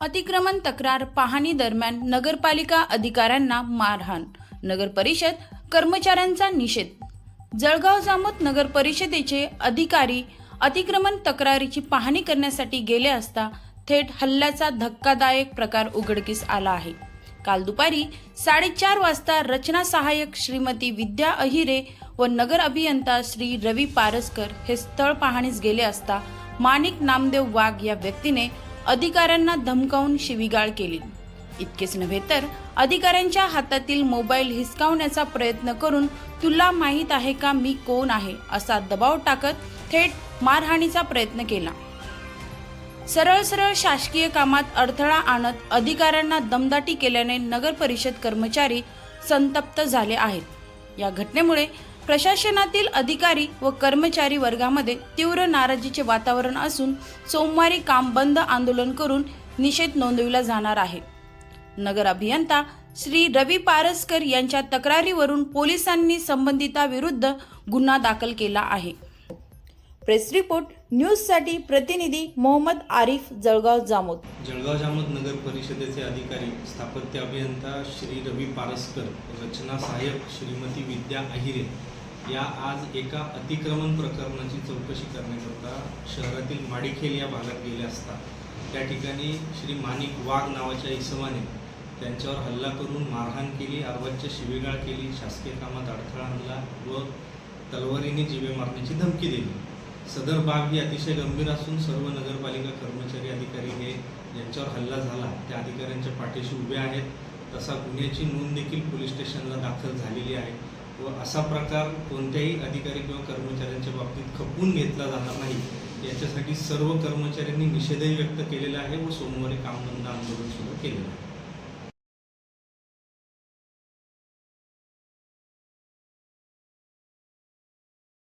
अतिक्रमण तक्रार पाहणी दरम्यान नगरपालिका अधिकाऱ्यांना मारहाण. नगर परिषद कर्मचाऱ्यांचा निषेध. जळगाव जामोद नगर परिषदेचे अधिकारी अतिक्रमण तक्रारीची पाहणी करण्यासाठी गेले असता थेट हल्ल्याचा धक्कादायक प्रकार उघडकीस आला आहे. काल दुपारी साडेचार वाजता रचना सहाय्यक श्रीमती विद्या अहिरे व नगर अभियंता श्री रवी पारसकर हे स्थळ पाहणीस गेले असता माणिक नामदेव वाघ या व्यक्तीने अधिकाऱ्यांना धमकावून शिवीगाळ केली. इतकेच नव्हे तर अधिकाऱ्यांच्या हातातील मोबाईल हिसकावण्याचा प्रयत्न करून तुला माहीत आहे का मी कोण आहे? असा दबाव टाकत थेट मारहाणीचा प्रयत्न केला. सरळ सरळ शासकीय कामात अडथळा आणत अधिकाऱ्यांना दमदाटी केल्याने नगर परिषद कर्मचारी संतप्त झाले आहेत. या घटनेमुळे प्रशासनातील अधिकारी व कर्मचारी वर्गामध्ये तीव्र नाराजीचे वातावरण असून सोमवारी काम बंद आंदोलन करून निषेध नोंदविला जाणार आहे. नगर अभियंता श्री रवी पारसकर यांच्या तक्रारीवरून पोलिसांनी संबंधिताविरुद्ध गुन्हा दाखल केला आहे. प्रेस रिपोर्ट न्यूजसाठी प्रतिनिधी मोहम्मद आरिफ जळगाव जामोद. जळगाव जामोद नगर परिषदेचे अधिकारी स्थापत्य अभियंता श्री रवी पारसकर रचना सहाय्यक श्रीमती विद्या अहिरे या आज एका अतिक्रमण प्रकरणाची चौकशी करण्याकरता शहरातील माडिखेल या भागात गेले असता. त्या ठिकाणी श्री माणिक वाघ नावाच्या इसमाने त्यांच्यावर हल्ला करून मारहाण केली अर्वाच्य शिवेगाळ केली शासकीय कामात अडथळा आणला व तलवारीने जीवे मारण्याची धमकी दिली. सदर बाब ही अतिशय गंभीर असून सर्व नगरपालिका कर्मचारी अधिकारी हे ज्यांच्यावर हल्ला झाला. त्या अधिकाऱ्यांच्या पाठीशी उभे आहेत. तसा गुन्ह्याची नोंद देखील पोलीस स्टेशनला दाखल झालेली आहे. व असा प्रकार कोणत्याही अधिकारी किंवा कर्मचाऱ्यांच्या बाबतीत खपवून घेतला जाणार नाही. याच्यासाठी सर्व कर्मचाऱ्यांनी निषेधही व्यक्त केलेला आहे व सोमवारी काम बंद आंदोलन सुरू केलेलं आहे.